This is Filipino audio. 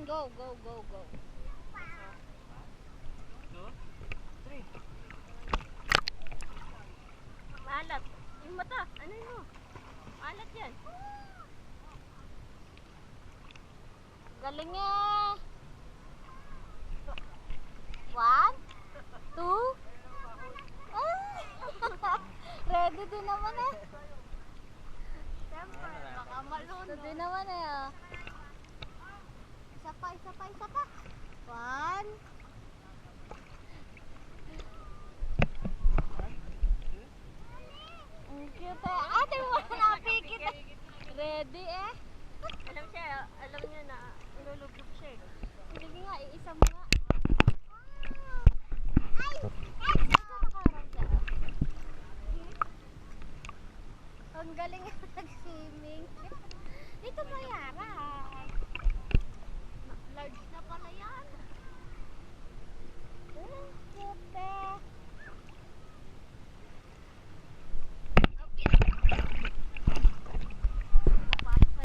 yan. Go, go, go, go. Maalat. Yung mata. Ano yun mo? Maalat yan. Galing nga. One, two, ah! Ready din naman eh. Siyempre, baka malunod. Din naman eh isa pa. One. Ang cute eh. Ate, wala. Ready eh. Alam siya, alam na nilulubog siya eh. Sige nga, iisa mo Ang galing na nag-swimming.